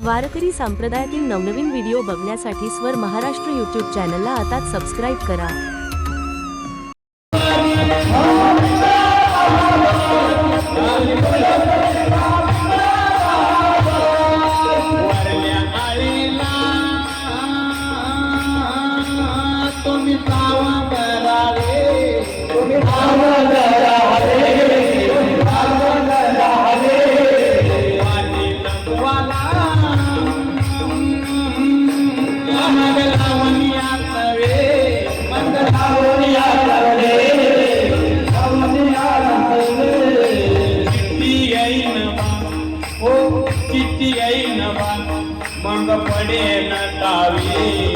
वारकरी संप्रदायातील नवनवीन व्हिडिओ बघण्यासाठी स्वर महाराष्ट्र यूट्यूब चॅनलला आता सबस्क्राईब करा. तुम्ही येईन बा मग पडेन तावी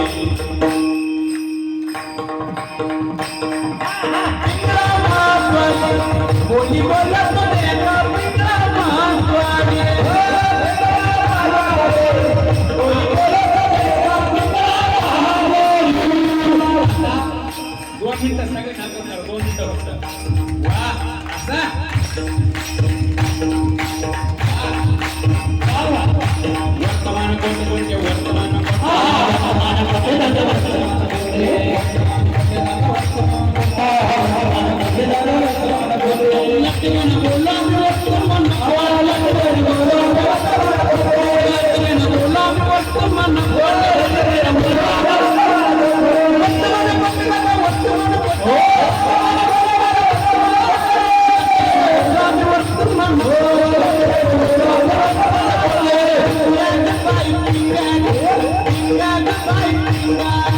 कोणी बोलत दोन मिनिटं सगळे सांगत दोन मिनिटं फक्त. वा असा. Thank you.